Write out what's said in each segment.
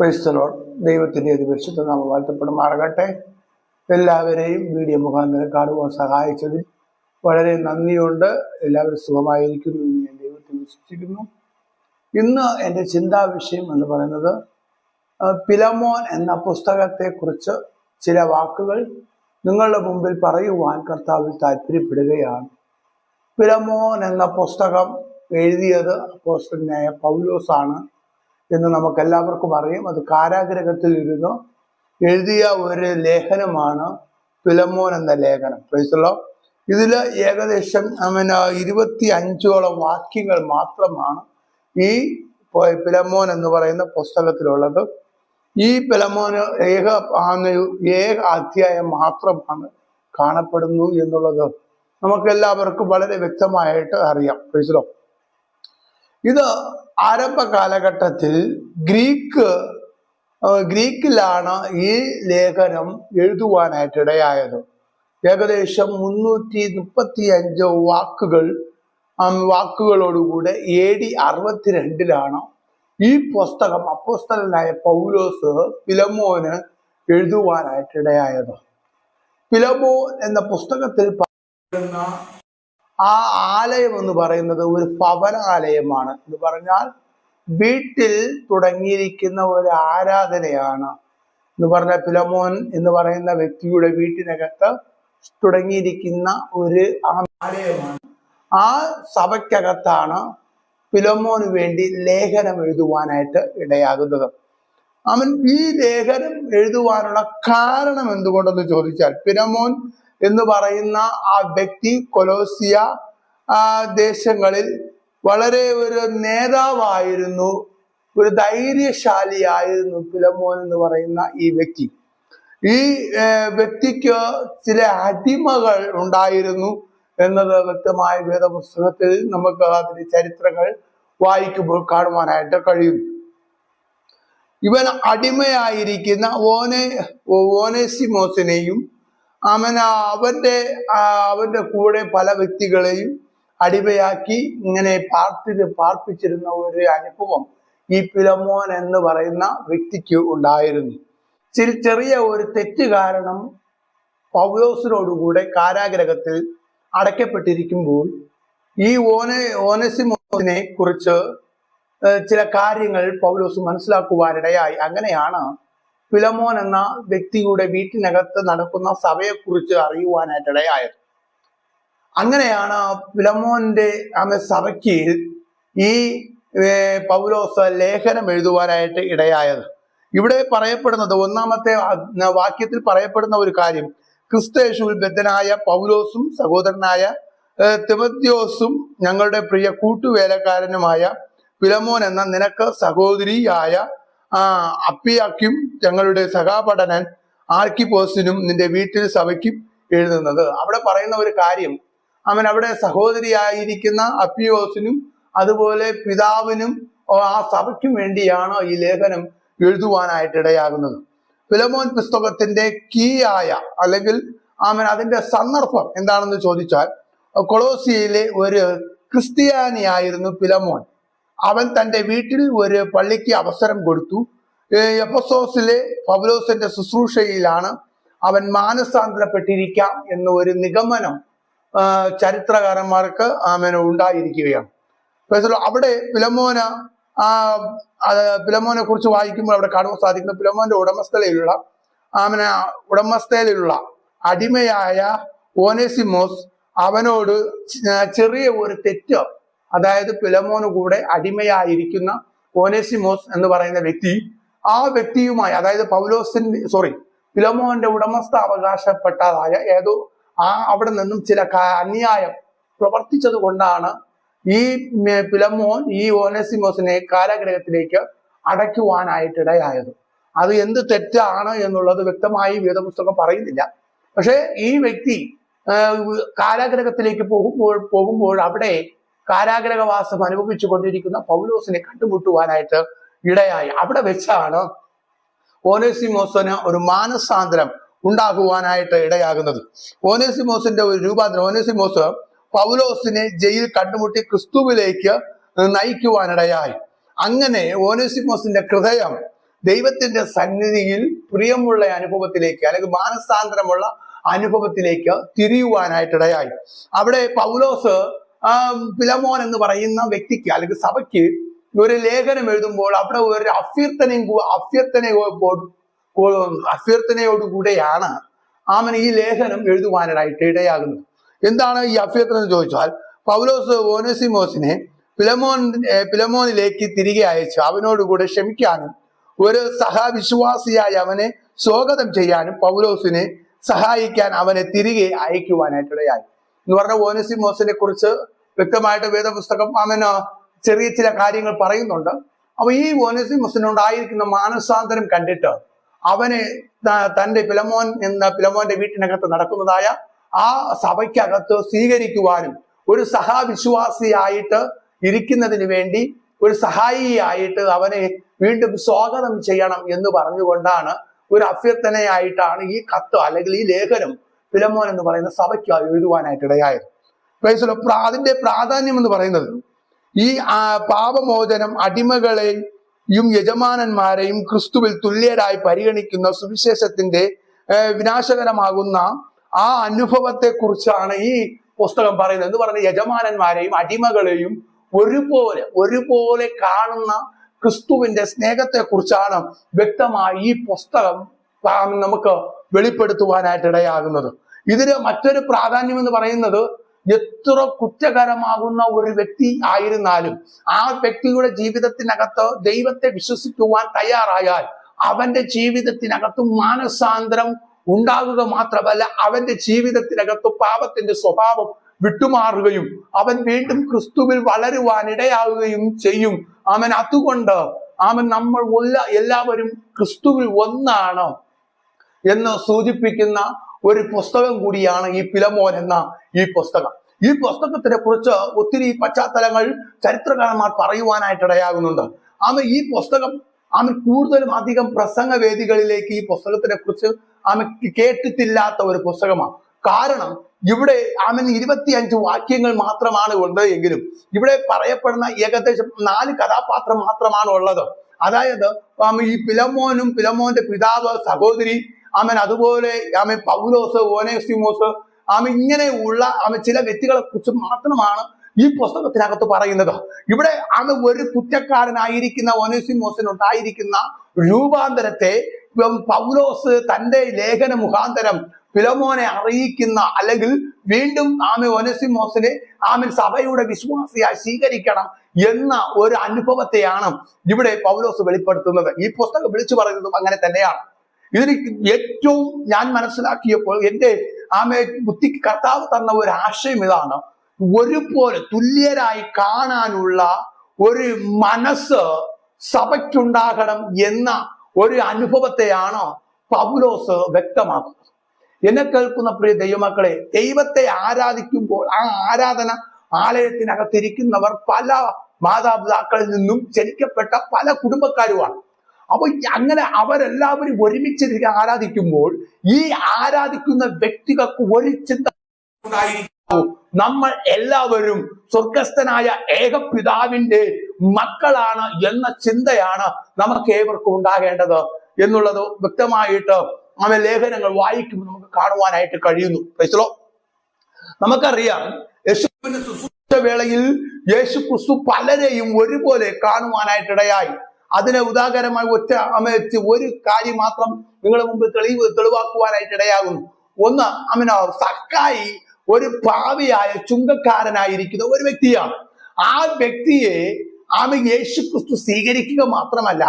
ക്രൈസ്തലോൾ ദൈവത്തിന്റെ ഒരു പരിശുദ്ധ നാമ വാഴ്ത്തപ്പെടുമാറാകട്ടെ. എല്ലാവരെയും വീഡിയോ മുഖാന്തരം കാണുവാൻ സഹായിച്ചതിൽ വളരെ നന്ദിയുണ്ട്. എല്ലാവരും സുഖമായിരിക്കുന്നു എന്ന് ഞാൻ ദൈവത്തിൽ വിശ്വസിക്കുന്നു. ഇന്ന് എന്റെ ചിന്താ വിഷയം എന്ന് പറയുന്നത് പിലമോൻ എന്ന പുസ്തകത്തെക്കുറിച്ച് ചില വാക്കുകൾ നിങ്ങളുടെ മുമ്പിൽ പറയുവാൻ കർത്താവിൽ താല്പര്യപ്പെടുകയാണ് പിലമോൻ എന്ന പുസ്തകം എഴുതിയത് അപ്പോസ്റ്റലനായ പൗലോസാണ്. എന്ന് നമുക്ക് എല്ലാവർക്കും അറിയാം. അത് കാരാഗ്രഹത്തിൽ ഇരുന്നു എഴുതിയ ഒരു ലേഖനമാണ് പിലമോൻ എന്ന ലേഖനം. പ്രൈസലോ ഇതിൽ ഏകദേശം അവന് ഇരുപത്തി അഞ്ചോളം വാക്യങ്ങൾ മാത്രമാണ് ഈ പിലമോൻ എന്ന് പറയുന്ന പുസ്തകത്തിലുള്ളത്. ഈ പിലമോന് ഏക ഏക അധ്യായം മാത്രമാണ് കാണപ്പെടുന്നു എന്നുള്ളത് നമുക്ക് എല്ലാവർക്കും വളരെ വ്യക്തമായിട്ട് അറിയാം. പ്രൈസലോ ഇത് ആരംഭ കാലഘട്ടത്തിൽ ഗ്രീക്ക് ഗ്രീക്കിലാണ് ഈ ലേഖനം എഴുതുവാനായിട്ട് ഇടയായത്. ഏകദേശം മുന്നൂറ്റി മുപ്പത്തി അഞ്ച് വാക്കുകൾ വാക്കുകളോടുകൂടെ എ ഡി അറുപത്തിരണ്ടിലാണ് ഈ പുസ്തകം അപ്പോസ്തലനായ പൗലോസ് പിലമോന് എഴുതുവാനായിട്ട് ഇടയായത്. പിലമോൻ എന്ന പുസ്തകത്തിൽ പറയുന്ന ആ ആലയം എന്ന് പറയുന്നത് ഒരു ഭവനാലയമാണ്. എന്ന് പറഞ്ഞാൽ വീട്ടിൽ തുടങ്ങിയിരിക്കുന്ന ഒരു ആരാധനയാണ്. എന്ന് പറഞ്ഞാൽ പിലമോൻ എന്ന് പറയുന്ന വ്യക്തിയുടെ വീട്ടിനകത്ത് തുടങ്ങിയിരിക്കുന്ന ഒരു ആലയമാണ്. ആ സഭയ്ക്കകത്താണ് പിലമോന് വേണ്ടി ലേഖനം എഴുതുവാനായിട്ട് ഇടയാകുന്നത്. അവൻ ഈ ലേഖനം എഴുതുവാനുള്ള കാരണം എന്തുകൊണ്ടെന്ന് ചോദിച്ചാൽ പിരമോൻ എന്ന് പറയുന്ന ആ വ്യക്തി കൊലോസിയ ദേശങ്ങളിൽ വളരെ ഒരു നേതാവായിരുന്നു ഒരു ധൈര്യശാലിയായിരുന്നു പിലമോൻ എന്ന് പറയുന്ന ഈ വ്യക്തി. ഈ വ്യക്തിക്ക് ചില അടിമകൾ ഉണ്ടായിരുന്നു എന്നത് വ്യക്തമായ വേദപുസ്തകത്തിൽ നമുക്ക് അതിന്റെ ചരിത്രങ്ങൾ വായിക്കുമ്പോൾ കാണുവാനായിട്ട് കഴിയും. ഇവൻ അടിമയായിരിക്കുന്ന ഓനെ ഓനേസിമോസിനെയും അവൻ അവന്റെ അവന്റെ കൂടെ പല വ്യക്തികളെയും അടിമയാക്കി ഇങ്ങനെ പാർപ്പി പാർപ്പിച്ചിരുന്ന ഒരു അനുഭവം ഈ പിലമോൻ എന്ന് പറയുന്ന വ്യക്തിക്ക് ഉണ്ടായിരുന്നു. ചില ചെറിയ ഒരു തെറ്റ് കാരണം പൗലോസിനോടുകൂടെ കാരാഗ്രഹത്തിൽ അടയ്ക്കപ്പെട്ടിരിക്കുമ്പോൾ ഈ ഓനെ ഓനസിമോസിനെ കുറിച്ച് ചില കാര്യങ്ങൾ പൗലോസ് മനസ്സിലാക്കുവാനിടയായി. അങ്ങനെയാണ് പിലമോൻ എന്ന വ്യക്തിയുടെ വീട്ടിനകത്ത് നടക്കുന്ന സഭയെക്കുറിച്ച് അറിയുവാനായിട്ടിടയായത്. അങ്ങനെയാണ് ഫിലമോന്റെ ആ സഭയ്ക്ക് ഈ പൗലോസ ലേഖനം എഴുതുവാനായിട്ട് ഇടയായത്. ഇവിടെ പറയപ്പെടുന്നത് ഒന്നാമത്തെ വാക്യത്തിൽ പറയപ്പെടുന്ന ഒരു കാര്യം ക്രിസ്തയേശുവിൽ ബദ്ധനായ പൗലോസും സഹോദരനായ തിമത്യോസും ഞങ്ങളുടെ പ്രിയ കൂട്ടുവേലക്കാരനുമായ ഫിലമോൻ എന്ന നിനക്ക് സഹോദരിയായ അപ്പിയാക്കും ഞങ്ങളുടെ സഹാപഠനൻ ആർക്കിപ്പോസിനും നിന്റെ വീട്ടിൽ സഭയ്ക്കും എഴുതുന്നത്. അവിടെ പറയുന്ന ഒരു കാര്യം അവൻ അവിടെ സഹോദരിയായിരിക്കുന്ന അപ്പിയോസിനും അതുപോലെ പിതാവിനും ആ സഭയ്ക്കും വേണ്ടിയാണ് ഈ ലേഖനം എഴുതുവാനായിട്ട് ഇടയാകുന്നത് ഫിലമോൻ പുസ്തകത്തിന്റെ കീ ആയ അല്ലെങ്കിൽ അവൻ അതിന്റെ സന്ദർഭം എന്താണെന്ന് ചോദിച്ചാൽ കൊളോസിയയിലെ ഒരു ക്രിസ്ത്യാനിയായിരുന്നു പിലമോൻ അവൻ തന്റെ വീട്ടിൽ ഒരു പള്ളിക്ക് അവസരം കൊടുത്തു. എപ്പസോസിലെ പൗലോസിന്റെ ശുശ്രൂഷയിലാണ് അവൻ മാനസാന്തരപ്പെട്ടിരിക്കാം എന്ന ഒരു നിഗമനം ചരിത്രകാരന്മാർക്ക് അവന് ഉണ്ടായിരിക്കുകയാണ്. അവിടെ പിലമോന ആ പിലമോനെ കുറിച്ച് വായിക്കുമ്പോൾ അവിടെ കാണുവാൻ സാധിക്കുന്ന പിലമോന്റെ ഉടമസ്ഥതയിലുള്ള ആമന ഉടമസ്ഥതയിലുള്ള അടിമയായ ഓനേസിമോസ് അവനോട് ചെറിയ ഒരു തെറ്റ് അതായത് പിലമോന് കൂടെ അടിമയായിരിക്കുന്ന ഓനേസിമോസ് എന്ന് പറയുന്ന വ്യക്തി ആ വ്യക്തിയുമായി അതായത് പൗലോസിന്റെ സോറി പിലമോന്റെ ഉടമസ്ഥ അവകാശപ്പെട്ടതായ ഏതോ ആ അവിടെ നിന്നും ചില അന്യായം പ്രവർത്തിച്ചത് കൊണ്ടാണ് ഈ പിലമോൻ ഈ ഓനസിമോസിനെ കാരാഗ്രഹത്തിലേക്ക് അടയ്ക്കുവാനായിട്ട് ഇടയായത് അത് എന്ത് തെറ്റാണ് എന്നുള്ളത് വ്യക്തമായി വേദപുസ്തകം പറയുന്നില്ല. പക്ഷേ ഈ വ്യക്തി കാരാഗ്രഹത്തിലേക്ക് പോകുമ്പോൾ പോകുമ്പോൾ അവിടെ കാരാഗ്രഹവാസം അനുഭവിച്ചു കൊണ്ടിരിക്കുന്ന പൗലോസിനെ കണ്ടുമുട്ടുവാനായിട്ട് ഇടയായി. അവിടെ വെച്ചാണ് ഓനേസിമോസിന് ഒരു മാനസാന്തരം ഉണ്ടാകുവാനായിട്ട് ഇടയാകുന്നത്. ഓനേസിമോസിന്റെ ഒരു രൂപാന്തരം ഓനേസിമോസ് പൗലോസിനെ ജയിൽ കണ്ടുമുട്ടി ക്രിസ്തുവിലേക്ക് നയിക്കുവാനിടയായി. അങ്ങനെ ഓനേസിമോസിന്റെ ഹൃദയം ദൈവത്തിന്റെ സന്നിധിയിൽ പ്രിയമുള്ള അനുഭവത്തിലേക്ക് അല്ലെങ്കിൽ മാനസാന്തരമുള്ള അനുഭവത്തിലേക്ക് തിരിയുവാനായിട്ടിടയായി അവിടെ പൗലോസ് ആ, പിലമോൻ എന്ന് പറയുന്ന വ്യക്തിക്ക് അല്ലെങ്കിൽ സഭയ്ക്ക് ഒരു ലേഖനം എഴുതുമ്പോൾ അവിടെ ഒരു അഭ്യർത്ഥനയും അഭ്യർത്ഥനയോട് അഭ്യർത്ഥനയോടുകൂടെയാണ് ആമൻ ഈ ലേഖനം എഴുതുവാനായിട്ട് ഇടയാകുന്നത്. എന്താണ് ഈ അഭ്യർത്ഥന എന്ന് ചോദിച്ചാൽ പൗലോസ് ഓനസിമോസിനെ പിലമോൻ പിലമോനിലേക്ക് തിരികെ അയച്ചു അവനോടുകൂടെ ക്ഷമിക്കാനും ഒരു സഹവിശ്വാസിയായി അവനെ സ്വാഗതം ചെയ്യാനും പൗലോസിനെ സഹായിക്കാൻ അവനെ തിരികെ അയക്കുവാനായിട്ടിടയായി എന്ന് പറഞ്ഞ ഓനസിമോസിനെ കുറിച്ച് വ്യക്തമായിട്ട് വേദപുസ്തകം അവന് ചെറിയ ചില കാര്യങ്ങൾ പറയുന്നുണ്ട്. അപ്പൊ ഈ ഓനസിമോസിനുണ്ടായിരിക്കുന്ന മാനസാന്തരം കണ്ടിട്ട് അവനെ തന്റെ പിലമോൻ എന്ന പിലമോന്റെ വീട്ടിനകത്ത് നടക്കുന്നതായ ആ സഭയ്ക്കകത്ത് സ്വീകരിക്കുവാനും ഒരു സഹാവിശ്വാസിയായിട്ട് ഇരിക്കുന്നതിന് വേണ്ടി ഒരു സഹായിയായിട്ട് അവനെ വീണ്ടും സ്വാഗതം ചെയ്യണം എന്ന് പറഞ്ഞുകൊണ്ടാണ് ഒരു അഭ്യർത്ഥനയായിട്ടാണ് ഈ കത്ത് അല്ലെങ്കിൽ ഈ ലേഖനം പിലമോൻ എന്ന് പറയുന്ന സഭയ്ക്ക് എഴുതുവാനായിട്ട് ഇടയായത് Praise the Lord. പ്രാ- അതിന്റെ പ്രാധാന്യം എന്ന് പറയുന്നത് ഈ പാപമോചനം അടിമകളെയും യജമാനന്മാരെയും ക്രിസ്തുവിൽ തുല്യരായി പരിഗണിക്കുന്ന സുവിശേഷത്തിന്റെ വിനാശകരമാകുന്ന ആ അനുഭവത്തെ കുറിച്ചാണ് ഈ പുസ്തകം പറയുന്നത് എന്ന് പറഞ്ഞ യജമാനന്മാരെയും അടിമകളെയും ഒരുപോലെ ഒരുപോലെ കാണുന്ന ക്രിസ്തുവിന്റെ സ്നേഹത്തെ കുറിച്ചാണ് വ്യക്തമായി ഈ പുസ്തകം നമുക്ക് വെളിപ്പെടുത്തുവാനായിട്ട് ഇടയാകുന്നത് ഇതിന് മറ്റൊരു പ്രാധാന്യം എന്ന് പറയുന്നത് എത്ര കുറ്റകരമാകുന്ന ഒരു വ്യക്തി ആയിരുന്നാലും ആ വ്യക്തിയുടെ ജീവിതത്തിനകത്ത് ദൈവത്തെ വിശ്വസിക്കുവാൻ തയ്യാറായാൽ അവന്റെ ജീവിതത്തിനകത്ത് മാനസാന്തരം ഉണ്ടാകുക മാത്രമല്ല അവന്റെ ജീവിതത്തിനകത്ത് പാപത്തിന്റെ സ്വഭാവം വിട്ടുമാറുകയും അവൻ വീണ്ടും ക്രിസ്തുവിൽ വളരുവാൻ ഇടയാവുകയും ചെയ്യും. അവൻ അതുകൊണ്ട് അവൻ നമ്മൾ എല്ലാ- എല്ലാവരും ക്രിസ്തുവിൽ ഒന്നാണ്. എന്ന് സൂചിപ്പിക്കുന്ന ഒരു പുസ്തകം കൂടിയാണ് ഈ പിലമോൻ എന്ന ഈ പുസ്തകം. ഈ പുസ്തകത്തിനെ കുറിച്ച് ഒത്തിരി പശ്ചാത്തലങ്ങൾ ചരിത്രകാരന്മാർ പറയുവാനായിട്ട് ഇടയാകുന്നുണ്ട്. ആമ ഈ പുസ്തകം അന്ന് കൂടുതലും അധികം പ്രസംഗവേദികളിലേക്ക് ഈ പുസ്തകത്തിനെ കുറിച്ച് ആമ കേട്ടിട്ടില്ലാത്ത ഒരു പുസ്തകമാണ്. കാരണം ഇവിടെ ആമൻ ഇരുപത്തിയഞ്ച് വാക്യങ്ങൾ മാത്രമാണ് ഉള്ളത് എങ്കിലും ഇവിടെ പറയപ്പെടുന്ന ഏകദേശം നാല് കഥാപാത്രം മാത്രമാണ് ഉള്ളത്. അതായത് ഈ പിലമോനും പിലമോന്റെ പിതാവ് സഹോദരി ആമൻ അതുപോലെ ആമൻ പൗലോസ് ഓനേസിമോസ് ആമൻ ഇങ്ങനെയുള്ള ആമൻ ചില വ്യക്തികളെ കുറിച്ച് മാത്രമാണ് ഈ പുസ്തകത്തിനകത്ത് പറയുന്നത്. ഇവിടെ ആമ ഒരു കുറ്റക്കാരനായിരിക്കുന്ന ഓനേസിമോസിന് ഉണ്ടായിരിക്കുന്ന രൂപാന്തരത്തെ പൗലോസ് തന്റെ ലേഖന മുഖാന്തരം ഫിലമോനെ അറിയിക്കുന്ന അല്ലെങ്കിൽ വീണ്ടും ആമെ ഒനസിമോസിനെ ആമൻ സഭയുടെ വിശ്വാസിയായി സ്വീകരിക്കണം എന്ന ഒരു അനുഭവത്തെയാണ് ഇവിടെ പൗലോസ് വെളിപ്പെടുത്തുന്നത്. ഈ പുസ്തകം വിളിച്ചു പറയുന്നതും അങ്ങനെ തന്നെയാണ്. ഇതിന് ഏറ്റവും ഞാൻ മനസ്സിലാക്കിയപ്പോൾ എന്റെ ആമ ബുദ്ധിക്ക് കർത്താവ് തന്ന ഒരു ആശയം ഇതാണ്. ഒരുപോലെ തുല്യരായി കാണാനുള്ള ഒരു മനസ്സ് സഭയ്ക്കുണ്ടാകണം എന്ന ഒരു അനുഭവത്തെയാണ് പൗലോസ് വ്യക്തമാക്കുന്നത്. എന്നെ കേൾക്കുന്ന പ്രിയ ദൈവമക്കളെ ദൈവത്തെ ആരാധിക്കുമ്പോൾ ആ ആരാധന ആലയത്തിനകത്തിരിക്കുന്നവർ പല മാതാപിതാക്കളിൽ നിന്നും ജനിക്കപ്പെട്ട പല കുടുംബക്കാരുമാണ്. അപ്പൊ അങ്ങനെ അവരെല്ലാവരും ഒരുമിച്ച് ആരാധിക്കുമ്പോൾ ഈ ആരാധിക്കുന്ന വ്യക്തികൾക്ക് ഒരു ചിന്ത നമ്മൾ എല്ലാവരും സ്വർഗസ്ഥനായ ഏകപിതാവിന്റെ മക്കളാണ് എന്ന ചിന്തയാണ് നമുക്ക് ഏവർക്കും ഉണ്ടാകേണ്ടത് എന്നുള്ളത് വ്യക്തമായിട്ട് അവൻ ലേഖനങ്ങൾ വായിക്കുമ്പോൾ നമുക്ക് കാണുവാനായിട്ട് കഴിയുന്നു. മനസ്സിലോ നമുക്കറിയാം യേശുവിന്റെ ശുശ്രൂഷ വേളയിൽ യേശു ക്രിസ്തു പലരെയും ഒരുപോലെ കാണുവാനായിട്ടിടയായി. അതിനെ ഉദാഹരണമായി ഒറ്റ അമച്ച് ഒരു കാര്യം മാത്രം നിങ്ങളുടെ മുമ്പ് തെളിവ് തെളിവാക്കുവാനായിട്ട് ഇടയാകുന്നു. ഒന്ന് അമിന സക്കായി ഒരു പാവിയായ ചുങ്കക്കാരനായിരിക്കുന്ന ഒരു വ്യക്തിയാണ്. ആ വ്യക്തിയെ ആമ യേശു ക്രിസ്തു സ്വീകരിക്കുക മാത്രമല്ല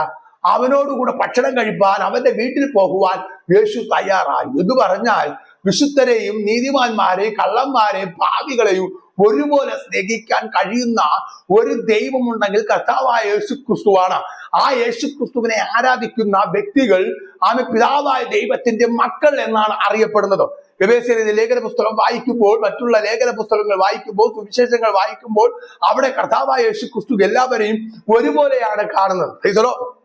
അവനോടുകൂടെ ഭക്ഷണം കഴിപ്പാൻ അവന്റെ വീട്ടിൽ പോകുവാൻ യേശു തയ്യാറായി. എന്ന് പറഞ്ഞാൽ വിശുദ്ധരെയും നീതിമാന്മാരെയും കള്ളന്മാരെയും ഭാവികളെയും ഒരുപോലെ സ്നേഹിക്കാൻ കഴിയുന്ന ഒരു ദൈവമുണ്ടെങ്കിൽ കർത്താവായ യേശു ക്രിസ്തുവാണ് ആ യേശു ക്രിസ്തുവിനെ ആരാധിക്കുന്ന വ്യക്തികൾ ആമ പിതാവായ ദൈവത്തിന്റെ മക്കൾ എന്നാണ് അറിയപ്പെടുന്നത്. വ്യവസായ ലേഖന പുസ്തകം വായിക്കുമ്പോൾ മറ്റുള്ള ലേഖന പുസ്തകങ്ങൾ വായിക്കുമ്പോൾ സുവിശേഷങ്ങൾ വായിക്കുമ്പോൾ അവിടെ കർത്താവായ യേശു ക്രിസ്തു എല്ലാവരെയും ഒരുപോലെയാണ് കാണുന്നത്. ഈശ്വരോ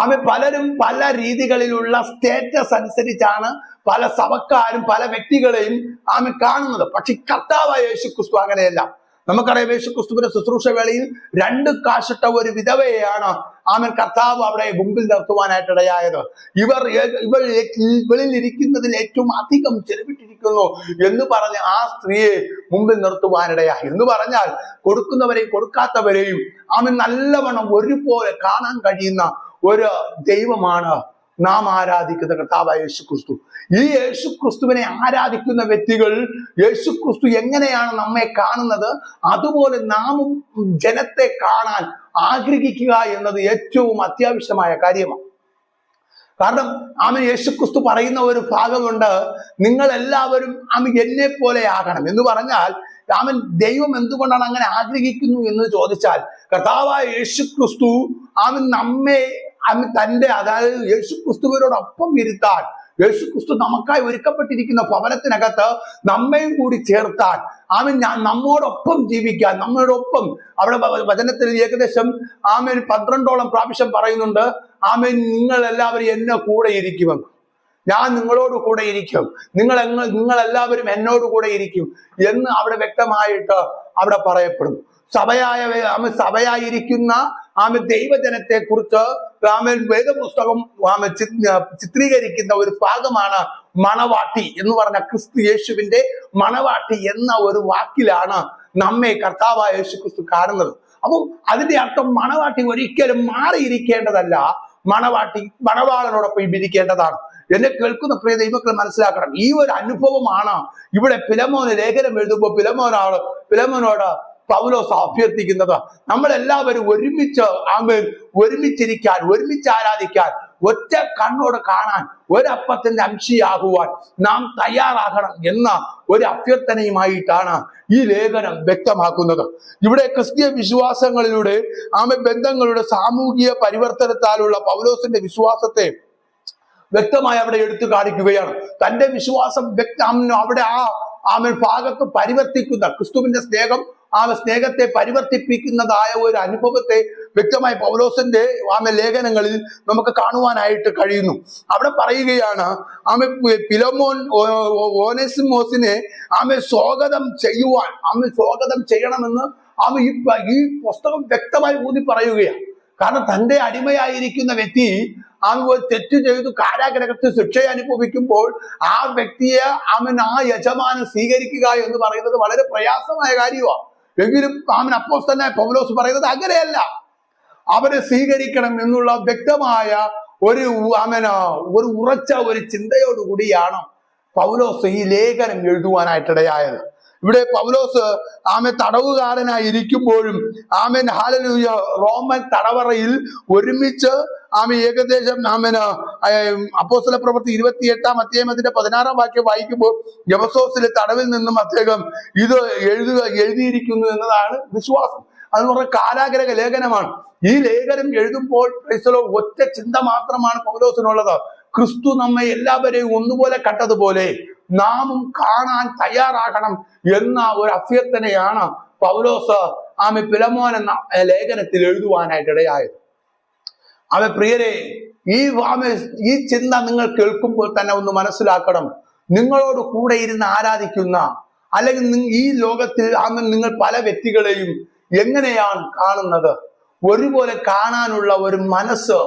ആമെ പലരും പല രീതികളിലുള്ള സ്റ്റേറ്റസ് അനുസരിച്ചാണ് പല സഭക്കാരും പല വ്യക്തികളെയും ആമെ കാണുന്നത്. പക്ഷെ കർത്താവായ യേശു ക്രിസ്തു അങ്ങനെയല്ല. നമുക്കറിയാം യേശു ക്രിസ്തുവിന്റെ ശുശ്രൂഷ വേളയിൽ രണ്ട് കാശിട്ട ഒരു വിധവയെയാണ് ആമൻ കർത്താവ് അവിടെ മുമ്പിൽ നിർത്തുവാനായിട്ട് ഇടയായത് ഇവർ ഇവർ ഇവളിൽ ഇരിക്കുന്നതിൽ ഏറ്റവും അധികം ചെലവിട്ടിരിക്കുന്നു എന്ന് പറഞ്ഞ് ആ സ്ത്രീയെ മുമ്പിൽ നിർത്തുവാനിടയായി. എന്ന് പറഞ്ഞാൽ കൊടുക്കുന്നവരെയും കൊടുക്കാത്തവരെയും ആമൻ നല്ലവണ്ണം ഒരുപോലെ കാണാൻ കഴിയുന്ന ഒരു ദൈവമാണ് നാം ആരാധിക്കുന്ന കർത്താവായ യേശു ക്രിസ്തു ഈ യേശു ക്രിസ്തുവിനെ ആരാധിക്കുന്ന വ്യക്തികൾ യേശു ക്രിസ്തു എങ്ങനെയാണ് നമ്മെ കാണുന്നത്? അതുപോലെ നാമും ജനത്തെ കാണാൻ ആഗ്രഹിക്കുക എന്നത് ഏറ്റവും അത്യാവശ്യമായ കാര്യമാണ്. കാരണം ആമൻ യേശുക്രിസ്തു പറയുന്ന ഒരു ഭാഗമുണ്ട് നിങ്ങൾ എല്ലാവരും ആമ എന്നെ പോലെ ആകണം. എന്ന് പറഞ്ഞാൽ രാമൻ ദൈവം എന്തുകൊണ്ടാണ് അങ്ങനെ ആഗ്രഹിക്കുന്നു എന്ന് ചോദിച്ചാൽ കർത്താവായ യേശുക്രിസ്തു ആമൻ നമ്മെ തന്റെ അതായത് യേശു ക്രിസ്തുവിനോടൊപ്പം ഇരുത്താൻ യേശു ക്രിസ്തു നമുക്കായി ഒരുക്കപ്പെട്ടിരിക്കുന്ന ഭവനത്തിനകത്ത് നമ്മയും കൂടി ചേർത്താൻ ആമൻ ഞാൻ നമ്മോടൊപ്പം ജീവിക്കാൻ നമ്മളോടൊപ്പം അവിടെ വചനത്തിൽ ഏകദേശം ആമൻ പന്ത്രണ്ടോളം പ്രാവശ്യം പറയുന്നുണ്ട് ആമൻ നിങ്ങൾ എല്ലാവരും എന്നെ കൂടെ ഇരിക്കുമെന്ന് ഞാൻ നിങ്ങളോട് കൂടെ ഇരിക്കും. നിങ്ങൾ നിങ്ങൾ എല്ലാവരും എന്നോട് കൂടെ ഇരിക്കും എന്ന് അവിടെ വ്യക്തമായിട്ട് അവിടെ പറയപ്പെടുന്നു സഭയായ സഭയായിരിക്കുന്ന ആമ ദൈവജനത്തെ കുറിച്ച് ആമൻ വേദപുസ്തകം ചിത്രീകരിക്കുന്ന ഒരു ഭാഗമാണ് മണവാട്ടി എന്ന് പറഞ്ഞ ക്രിസ്തു യേശുവിന്റെ മണവാട്ടി എന്ന ഒരു വാക്കിലാണ് നമ്മെ കർത്താവായ യേശു ക്രിസ്തു കാണുന്നത്. അപ്പോൾ അതിന്റെ അർത്ഥം മണവാട്ടി ഒരിക്കലും മാറിയിരിക്കേണ്ടതല്ല. മണവാട്ടി മണവാളനോടൊപ്പം ഇരിക്കേണ്ടതാണ്. എന്നെ കേൾക്കുന്ന പ്രിയ ദൈവക്കൾ മനസ്സിലാക്കണം. ഈ ഒരു അനുഭവമാണ് ഇവിടെ പിലമോന് ലേഖനം എഴുതുമ്പോൾ പിലമോനാണ് പിലമോനോട് പൗലോസ് അഭ്യർത്ഥിക്കുന്നത് നമ്മളെല്ലാവരും ഒരുമിച്ച് ആമേൻ ഒരുമിച്ചിരിക്കാൻ ഒരുമിച്ച് ആരാധിക്കാൻ ഒറ്റ കണ്ണോട് കാണാൻ ഒരപ്പത്തിന്റെ അംശിയാകുവാൻ നാം തയ്യാറാകണം എന്ന ഒരു അഭ്യർത്ഥനയുമായിട്ടാണ് ഈ ലേഖനം വ്യക്തമാക്കുന്നത്. ഇവിടെ ക്രിസ്തീയ വിശ്വാസങ്ങളിലൂടെ ആമ ബന്ധങ്ങളുടെ സാമൂഹിക പരിവർത്തനത്താലുള്ള പൗലോസിന്റെ വിശ്വാസത്തെ വ്യക്തമായി അവിടെ എടുത്തു കാണിക്കുകയാണ്. തന്റെ വിശ്വാസം വ്യക്തം അവിടെ ആ ആമൻ ഭാഗത്ത് പരിവർത്തിക്കുന്ന ക്രിസ്തുവിന്റെ സ്നേഹം ആ സ്നേഹത്തെ പരിവർത്തിപ്പിക്കുന്നതായ ഒരു അനുഭവത്തെ വ്യക്തമായി പൗലോസിന്റെ ആമ ലേഖനങ്ങളിൽ നമുക്ക് കാണുവാനായിട്ട് കഴിയുന്നു. അവിടെ പറയുകയാണ് ആമ പിലോമോൻ ഓനസിമോസിനെ ആമ സ്വാഗതം ചെയ്യുവാൻ ആമ സ്വാഗതം ചെയ്യണമെന്ന് ആമ ഈ പുസ്തകം വ്യക്തമായി ഊന്നി പറയുകയാണ്. കാരണം തന്റെ അടിമയായിരിക്കുന്ന വ്യക്തി ആ തെറ്റ് ചെയ്തു കാരാഗ്രഹത്തിൽ ശിക്ഷ അനുഭവിക്കുമ്പോൾ ആ വ്യക്തിയെ അവൻ ആ യജമാനം സ്വീകരിക്കുക എന്ന് പറയുന്നത് വളരെ പ്രയാസമായ കാര്യമാണ്. എങ്കിലും അവൻ അപ്പോൾ തന്നെ പൗലോസ് പറയുന്നത് അങ്ങനെയല്ല. അവരെ സ്വീകരിക്കണം എന്നുള്ള വ്യക്തമായ ഒരു അവന ഒരു ഉറച്ച ഒരു ചിന്തയോടുകൂടിയാണ് പൗലോസ് ഈ ലേഖനം എഴുതുവാനായിട്ടിടയായത്. ഇവിടെ പൗലോസ് ആമെ തടവുകാരനായി ഇരിക്കുമ്പോഴും ആമൻ ഹാലലൂയ റോമൻ തടവറയിൽ ഒരുമിച്ച് ആമ ഏകദേശം ആമന അപ്പോസ്തല പ്രവൃത്തി ഇരുപത്തി എട്ടാം അധ്യായം അതിന്റെ പതിനാറാം വാക്യം വായിക്കുമ്പോൾ യവസോസിലെ തടവിൽ നിന്നും അദ്ദേഹം ഇത് എഴുതുക എഴുതിയിരിക്കുന്നു എന്നതാണ് വിശ്വാസം. അതെന്ന് പറഞ്ഞ കാലാഗ്രഹ ലേഖനമാണ്. ഈ ലേഖനം എഴുതുമ്പോൾ ക്രൈസ്തലോ ഒറ്റ ചിന്ത മാത്രമാണ് പൗലോസിനുള്ളത്. ക്രിസ്തു നമ്മെ എല്ലാവരെയും ഒന്നുപോലെ കണ്ടതുപോലെ നാമും കാണാൻ തയ്യാറാകണം എന്ന ഒരു അഭ്യർത്ഥനയാണ് പൗലോസ് ആമി പിലമോൻ എന്ന ലേഖനത്തിൽ എഴുതുവാനായിട്ട് ഇടയായത്. അവ പ്രിയരെ ഈ വാമ ഈ ചിന്ത നിങ്ങൾ കേൾക്കുമ്പോൾ തന്നെ ഒന്ന് മനസ്സിലാക്കണം. നിങ്ങളോട് കൂടെ ഇരുന്ന് ആരാധിക്കുന്ന അല്ലെങ്കിൽ ഈ ലോകത്തിൽ ആമൻ നിങ്ങൾ പല വ്യക്തികളെയും എങ്ങനെയാണ് കാണുന്നത്? ഒരുപോലെ കാണാനുള്ള ഒരു മനസ്സ്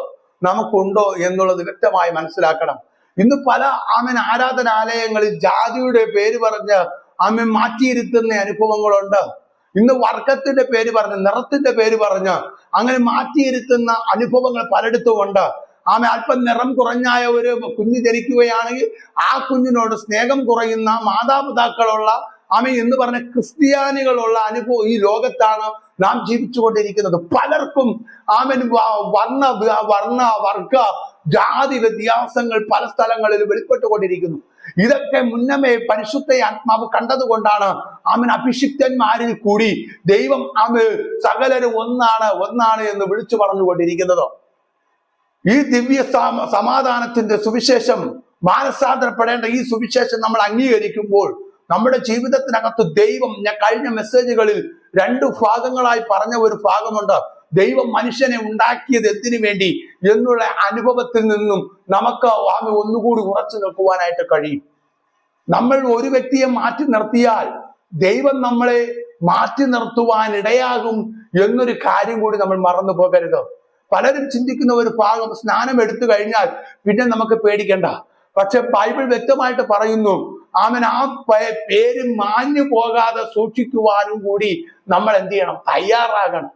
നമുക്കുണ്ടോ എന്നുള്ളത് വ്യക്തമായി മനസ്സിലാക്കണം. ഇന്ന് പല ആമൻ ആരാധനാലയങ്ങളിൽ ജാതിയുടെ പേര് പറഞ്ഞ് ആമൻ മാറ്റിയിരുത്തുന്ന അനുഭവങ്ങളുണ്ട്. ഇന്ന് വർഗത്തിന്റെ പേര് പറഞ്ഞ് നിറത്തിന്റെ പേര് പറഞ്ഞ് അങ്ങനെ മാറ്റിയിരുത്തുന്ന അനുഭവങ്ങൾ പലയിടത്തും ആമ അല്പം നിറം കുറഞ്ഞായ ഒരു കുഞ്ഞ് ജനിക്കുകയാണെങ്കിൽ ആ കുഞ്ഞിനോട് സ്നേഹം കുറയുന്ന മാതാപിതാക്കളുള്ള ആമ എന്ന് പറഞ്ഞ ക്രിസ്ത്യാനികളുള്ള അനുഭവം ഈ ലോകത്താണ് നാം ജീവിച്ചുകൊണ്ടിരിക്കുന്നത്. പലർക്കും ആമൻ വർണ വർണ വർഗ ജാതി വ്യത്യാസങ്ങൾ പല സ്ഥലങ്ങളിലും വെളിപ്പെട്ടുകൊണ്ടിരിക്കുന്നു. ഇതൊക്കെ മുന്നമേ പരിശുദ്ധ ആത്മാവ് കണ്ടതുകൊണ്ടാണ് ആമൻ. അഭിഷിക്തന്മാരിൽ കൂടി ദൈവം ആമ സകലരും ഒന്നാണ് ഒന്നാണ് എന്ന് വിളിച്ചു പറഞ്ഞുകൊണ്ടിരിക്കുന്നത്. ഈ ദിവ്യ സമാധാനത്തിന്റെ സുവിശേഷം മാനസാന്തരപ്പെടേണ്ട ഈ സുവിശേഷം നമ്മൾ അംഗീകരിക്കുമ്പോൾ നമ്മുടെ ജീവിതത്തിനകത്ത് ദൈവം ഞാൻ കഴിഞ്ഞ മെസ്സേജുകളിൽ രണ്ട് ഭാഗങ്ങളായി പറഞ്ഞ ഒരു ഭാഗമുണ്ട്. ദൈവം മനുഷ്യനെ ഉണ്ടാക്കിയത് എന്തിനു വേണ്ടി? എന്നുള്ള അനുഭവത്തിൽ നിന്നും നമുക്ക് ആമ ഒന്നുകൂടി ഉറച്ചു നിൽക്കുവാനായിട്ട് കഴിയും. നമ്മൾ ഒരു വ്യക്തിയെ മാറ്റി നിർത്തിയാൽ ദൈവം നമ്മളെ മാറ്റി നിർത്തുവാൻ ഇടയാകും എന്നൊരു കാര്യം കൂടി നമ്മൾ മറന്നു പോകരുത്. പലരും ചിന്തിക്കുന്ന ഒരു ഭാഗം സ്നാനം എടുത്തു കഴിഞ്ഞാൽ പിന്നെ നമുക്ക് പേടിക്കണ്ട. പക്ഷെ ബൈബിൾ വ്യക്തമായിട്ട് പറയുന്നു അവൻ ആ പേര് മാഞ്ഞു പോകാതെ സൂക്ഷിക്കുവാനും കൂടി നമ്മൾ എന്ത് ചെയ്യണം? തയ്യാറാകണം.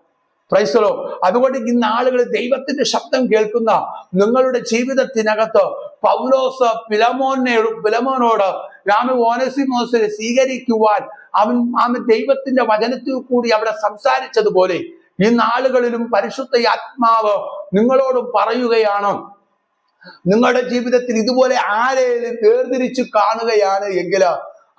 പ്രൈസലോ അതുകൊണ്ട് ഇന്ന് ആളുകൾ ദൈവത്തിന്റെ ശബ്ദം കേൾക്കുന്ന നിങ്ങളുടെ ജീവിതത്തിനകത്ത് പൗലോസ് പിലമോനെ പിലമോനോട് രാമ ഓനസിമോസിനെ സ്വീകരിക്കുവാൻ അവൻ അവൻ ദൈവത്തിന്റെ വചനത്തിൽ കൂടി അവിടെ സംസാരിച്ചതുപോലെ ഈ നാളുകളിലും പരിശുദ്ധ ആത്മാവ് നിങ്ങളോട് പറയുകയാണ്. നിങ്ങളുടെ ജീവിതത്തിൽ ഇതുപോലെ ആരെയും വേർതിരിച്ചു കാണുകയാണ് എങ്കിൽ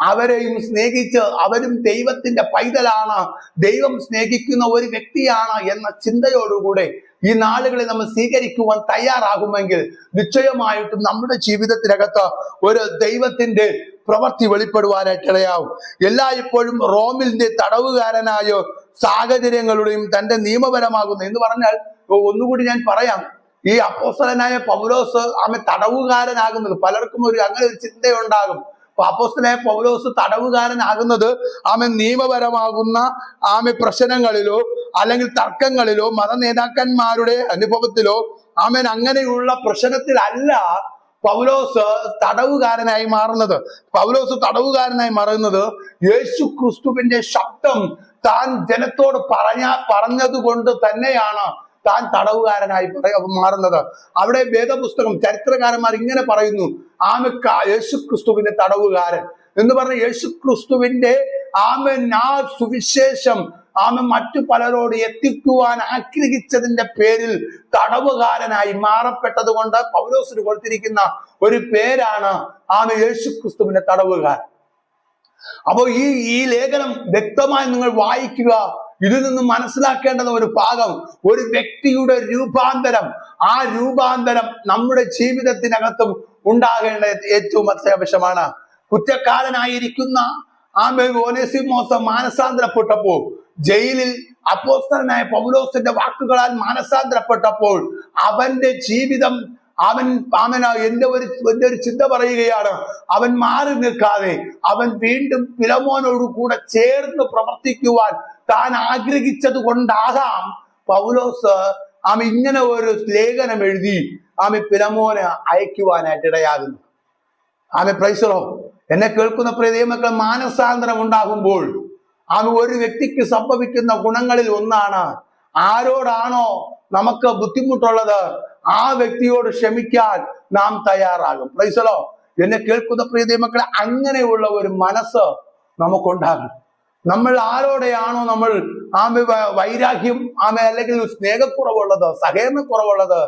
അവരെയും സ്നേഹിച്ച് അവരും ദൈവത്തിന്റെ പൈതലാണ്. ദൈവം സ്നേഹിക്കുന്ന ഒരു വ്യക്തിയാണ് എന്ന ചിന്തയോടുകൂടെ ഈ നാളുകളെ നമ്മൾ സ്വീകരിക്കുവാൻ തയ്യാറാകുമെങ്കിൽ നിശ്ചയമായിട്ടും നമ്മുടെ ജീവിതത്തിനകത്ത് ഒരു ദൈവത്തിന്റെ പ്രവൃത്തി വെളിപ്പെടുവാനായിട്ട് ഇടയാവും. എല്ലായ്പ്പോഴും റോമിലിന്റെ തടവുകാരനായോ സാഹചര്യങ്ങളുടെയും തന്റെ നിയമപരമാകുന്ന എന്ന് പറഞ്ഞാൽ ഒന്നുകൂടി ഞാൻ പറയാം. ഈ അപ്പോസ്തലനായ പൗലോസ് ആമെ തടവുകാരനാകുന്നത് പലർക്കും ഒരു അങ്ങനെ ഒരു ചിന്തയുണ്ടാകും. അപ്പൊ അപ്പോസ്തലനായ പൗലോസ് തടവുകാരനാകുന്നത് ആമെ നിയമപരമാകുന്ന ആമെ പ്രശ്നങ്ങളിലോ അല്ലെങ്കിൽ തർക്കങ്ങളിലോ മത നേതാക്കന്മാരുടെ അനുഭവത്തിലോ ആമൻ അങ്ങനെയുള്ള പ്രശ്നത്തിലല്ല പൗലോസ് തടവുകാരനായി മാറുന്നത്. പൗലോസ് തടവുകാരനായി മാറുന്നത് യേശു ക്രിസ്തുവിന്റെ ശബ്ദം താൻ ജനത്തോട് പറഞ്ഞ പറഞ്ഞതുകൊണ്ട് തന്നെയാണ് താൻ തടവുകാരനായി മാറുന്നത്. അവിടെ വേദപുസ്തകം ചരിത്രകാരന്മാർ ഇങ്ങനെ പറയുന്നു. ആമക്ക യേശു ക്രിസ്തുവിന്റെ തടവുകാരൻ എന്ന് പറഞ്ഞ യേശു ക്രിസ്തുവിന്റെ ആമൻ ആ സുവിശേഷം ആമ മറ്റു പലരോട് എത്തിക്കുവാൻ ആഗ്രഹിച്ചതിന്റെ പേരിൽ തടവുകാരനായി മാറപ്പെട്ടത് കൊണ്ട് പൗലോസിന് കൊടുത്തിരിക്കുന്ന ഒരു പേരാണ് ആമ യേശു ക്രിസ്തുവിന്റെ തടവുകാരൻ. അപ്പോൾ ഈ ഈ ലേഖനം വ്യക്തമായി നിങ്ങൾ വായിക്കുക. ഇതിൽ നിന്ന് മനസ്സിലാക്കേണ്ടുന്ന ഒരു ഭാഗം ഒരു വ്യക്തിയുടെ രൂപാന്തരം. ആ രൂപാന്തരം നമ്മുടെ ജീവിതത്തിനകത്തും ഉണ്ടാകേണ്ട ഏറ്റവും അത്യാവശ്യമാണ്. കുറ്റക്കാരനായിരിക്കുന്ന ആമേസിമോസം മാനസാന്തരപ്പെട്ടപ്പോൾ ജയിലിൽ അപ്പോസ്തലനായ പൗലോസിന്റെ വാക്കുകളാൽ മാനസാന്തരപ്പെട്ടപ്പോൾ അവന്റെ ജീവിതം അവൻ അവൻ എന്റെ ഒരു എന്റെ ഒരു ചിന്ത പറയുകയാണ്. അവൻ മാറി നിൽക്കാതെ അവൻ വീണ്ടും പിലമോനോട് കൂടെ ചേർന്ന് പ്രവർത്തിക്കുവാൻ താൻ ആഗ്രഹിച്ചത് കൊണ്ടാകാം പൗലോസ് ആമ ഇങ്ങനെ ഒരു ലേഖനം എഴുതി. ആമ പിലമോന് അയക്കുവാനായിട്ട് ഇടയാകുന്നു. ആമി പ്രൈസറോ എന്നെ കേൾക്കുന്ന പ്രിയ ദൈവമക്കൾ മാനസാന്തരം ഉണ്ടാകുമ്പോൾ ആമി ഒരു വ്യക്തിക്ക് സംഭവിക്കുന്ന ഗുണങ്ങളിൽ ഒന്നാണ് ആരോടാണോ നമുക്ക് ബുദ്ധിമുട്ടുള്ളത് ആ വ്യക്തിയോട് ക്ഷമിക്കാൻ നാം തയ്യാറാകും. പ്രൈസലോ എന്നെ കേൾക്കുന്ന പ്രീതി അങ്ങനെയുള്ള ഒരു മനസ്സ് നമുക്കുണ്ടാകണം. നമ്മൾ ആരോടെയാണോ നമ്മൾ ആമ വൈരാഗ്യം ആമ അല്ലെങ്കിൽ സ്നേഹക്കുറവുള്ളത് സഹകരണക്കുറവുള്ളത്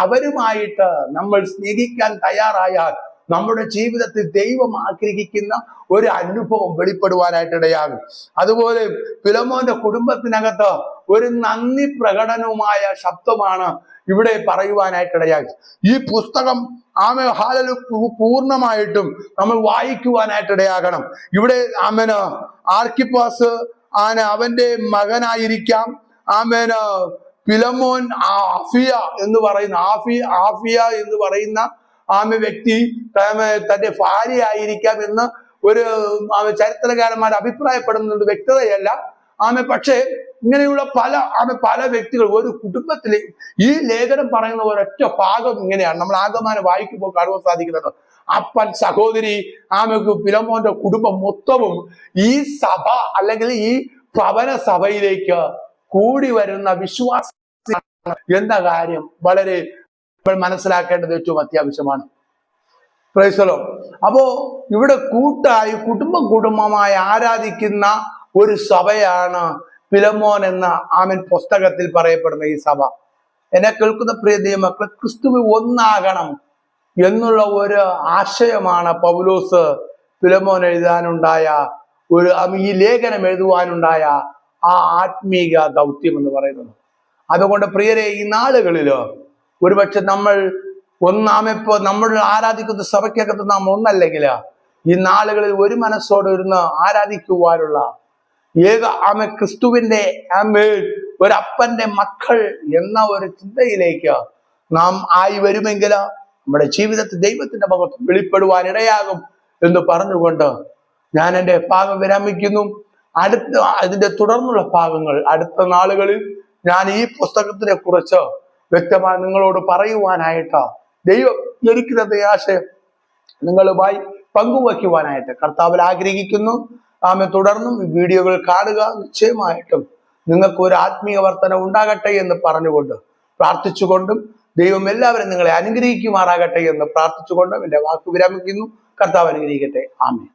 അവരുമായിട്ട് നമ്മൾ സ്നേഹിക്കാൻ തയ്യാറായാൽ നമ്മുടെ ജീവിതത്തിൽ ദൈവം ആഗ്രഹിക്കുന്ന ഒരു അനുഭവം വെളിപ്പെടുവാനായിട്ട് ഇടയാകും അതുപോലെ പിലമോന്റെ കുടുംബത്തിനകത്ത് ഒരു നന്ദി പ്രകടനവുമായ ശബ്ദമാണ് ഇവിടെ പറയുവാനായിട്ട് ഈ പുസ്തകം ആമ ഹാലലു പൂർണമായിട്ടും നമ്മൾ വായിക്കുവാനായിട്ട് ഇടയാകണം ഇവിടെ ആമന് ആർക്കിപ്പാസ് ആന അവന്റെ മകനായിരിക്കാം. ആമേന് പിലമോൻ ആഫിയ എന്ന് പറയുന്ന ആഫി ആഫിയ എന്ന് പറയുന്ന ആമ വ്യക്തി തന്റെ ഭാര്യ ആയിരിക്കാം എന്ന് ഒരു ചരിത്രകാരന്മാർ അഭിപ്രായപ്പെടുന്നുണ്ട്. വ്യക്തതയല്ല. ആമ പക്ഷേ ഇങ്ങനെയുള്ള പല ആമ പല വ്യക്തികൾ ഒരു കുടുംബത്തിലെ ഈ ലേഖനം പറയുന്ന ഒരൊറ്റ ഭാഗം ഇങ്ങനെയാണ്. നമ്മൾ ആകമാനം വായിക്കുമ്പോൾ കാണുവാൻ സാധിക്കുന്നത് അപ്പൻ സഹോദരി ആമക്ക് പിലമോന്റെ കുടുംബം മൊത്തവും ഈ സഭ അല്ലെങ്കിൽ ഈ ഭവന സഭയിലേക്ക് കൂടി വരുന്ന വിശ്വാസ എന്ന കാര്യം വളരെ നമ്മൾ മനസ്സിലാക്കേണ്ടത് ഏറ്റവും അത്യാവശ്യമാണ്. പ്രൈസലോ. അപ്പോ ഇവിടെ കൂട്ടായി കുടുംബ കുടുംബമായി ആരാധിക്കുന്ന ഒരു സഭയാണ് പിലമോൻ എന്ന ആമൻ പുസ്തകത്തിൽ പറയപ്പെടുന്ന ഈ സഭ. എന്നെ കേൾക്കുന്ന പ്രിയ ദൈവമക്കൾ ക്രിസ്തുവ് ഒന്നാകണം എന്നുള്ള ഒരു ആശയമാണ് പൗലോസ് പിലമോൻ എഴുതാനുണ്ടായ ഒരു ഈ ലേഖനം എഴുതുവാനുണ്ടായ ആ ആത്മീക ദൗത്യം എന്ന് പറയുന്നത്. അതുകൊണ്ട് പ്രിയരെ ഈ നാളുകളിലോ ഒരുപക്ഷെ നമ്മൾ ഒന്നാമിപ്പോ നമ്മൾ ആരാധിക്കുന്ന സഭയ്ക്കകത്ത് നാം ഒന്നല്ലെങ്കിൽ ഈ നാളുകളിൽ ഒരു മനസ്സോടെ ഇരുന്ന് ആരാധിക്കുവാനുള്ള ഏക ആമ ക്രിസ്തുവിന്റെ ഒരു ഒരപ്പന്റെ മക്കൾ എന്ന ഒരു ചിന്തയിലേക്ക് നാം ആയി വരുമെങ്കിൽ നമ്മുടെ ജീവിതത്തിൽ ദൈവത്തിന്റെ മുഖത്ത് വെളിപ്പെടുവാൻ ഇടയാകും എന്ന് പറഞ്ഞുകൊണ്ട് ഞാൻ എന്റെ പാകം വിരമിക്കുന്നു. അടുത്ത അതിന്റെ തുടർന്നുള്ള ഭാഗങ്ങൾ അടുത്ത നാളുകളിൽ ഞാൻ ഈ പുസ്തകത്തിനെ കുറിച്ച് വ്യക്തമായി നിങ്ങളോട് പറയുവാനായിട്ട്? ദൈവം എനിക്ക് തന്ന ആശയം നിങ്ങളുമായി പങ്കുവയ്ക്കുവാനായിട്ട് കർത്താവിൽ ആഗ്രഹിക്കുന്നു. ആമെ തുടർന്നും വീഡിയോകൾ കാണുക നിശ്ചയമായിട്ടും നിങ്ങൾക്ക് ഒരു ആത്മീയ വർധന ഉണ്ടാകട്ടെ എന്ന് പറഞ്ഞുകൊണ്ട് പ്രാർത്ഥിച്ചുകൊണ്ടും ദൈവം എല്ലാവരും നിങ്ങളെ അനുഗ്രഹിക്കുമാറാകട്ടെ എന്ന് പ്രാർത്ഥിച്ചുകൊണ്ടും എന്റെ വാക്ക് വിരമിക്കുന്നു. കർത്താവ് അനുഗ്രഹിക്കട്ടെ. ആമേ